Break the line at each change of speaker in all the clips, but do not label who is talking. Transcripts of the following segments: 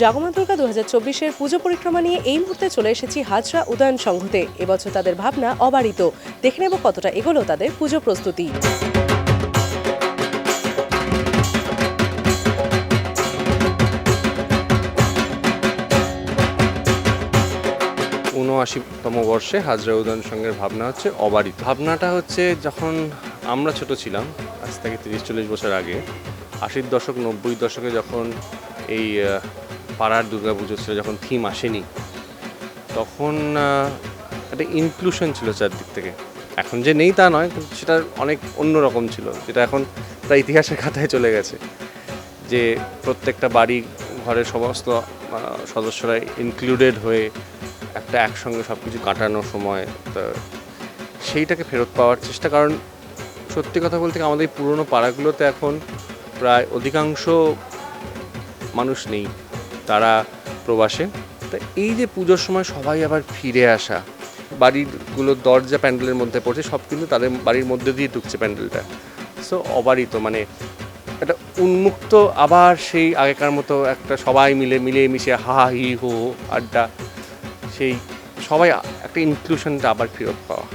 জাগমা দুর্গা দু হাজার চব্বিশের পুজো পরিক্রমা নিয়ে এই মুহূর্তে চলে এসেছি হাজরা উদয়ন সংঘতে। এবছর তাদের ভাবনা অবারিত। দেখে নেব কতটা এগোলো তাদের পুজো প্রস্তুতি।
উনআশিতম বর্ষে হাজরা উদয়ন সংঘের ভাবনা হচ্ছে অবারিত। ভাবনাটা হচ্ছে যখন আমরা ছোট ছিলাম, আজ থেকে তিরিশ চল্লিশ বছর আগে, আশির দশক, নব্বই দশকে যখন এই পাড়ার দুর্গাপুজো ছিল, যখন থিম আসেনি, তখন একটা ইনক্লুশন ছিল চারদিক থেকে। এখন যে নেই তা নয়, কিন্তু সেটা অনেক অন্যরকম ছিল, যেটা এখন প্রায় ইতিহাসের খাতায় চলে গেছে। যে প্রত্যেকটা বাড়ি, ঘরের সমস্ত সদস্যরা ইনক্লুডেড হয়ে একটা একসঙ্গে সব কিছু কাটানোর সময়, তা সেইটাকে ফেরত পাওয়ার চেষ্টা, কারণ সত্যি কথা বলতে আমাদের পুরনো পাড়াগুলোতে এখন প্রায় অধিকাংশ মানুষ নেই। তারা প্রবাসে। তা এই যে পুজোর সময় সবাই আবার ফিরে আসা বাড়িগুলোর দরজা প্যান্ডেলের মধ্যে পড়ছে, সব কিন্তু তাদের বাড়ির মধ্যে দিয়ে ঢুকছে প্যান্ডেলটা। সো অবারিত মানে একটা উন্মুক্ত, আবার সেই আগেকার মতো একটা সবাই মিলে মিলে মিশে হি হো হো আড্ডা, সেই সবাই একটা ইনক্লুশনটা আবার ফেরত পাওয়া।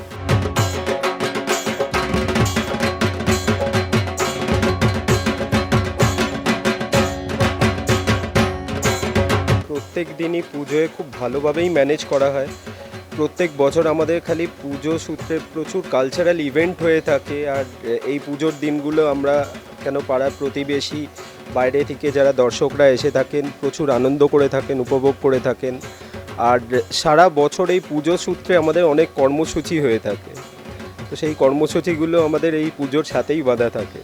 প্রত্যেক দিনই পুজোয় খুব ভালোভাবেই ম্যানেজ করা হয়। প্রত্যেক বছর আমাদের খালি পুজো সূত্রে প্রচুর কালচারাল ইভেন্ট হয়ে থাকে আর এই পুজোর দিনগুলো আমরা কেন পাড়ার প্রতিবেশী বাইরে থেকে যারা দর্শকরা এসে থাকেন, প্রচুর আনন্দ করে থাকেন, উপভোগ করে থাকেন। আর সারা বছর এই পুজো সূত্রে আমাদের অনেক কর্মসূচি হয়ে থাকে। তো সেই কর্মসূচিগুলো আমাদের এই পুজোর সাথেই বাঁধা থাকে।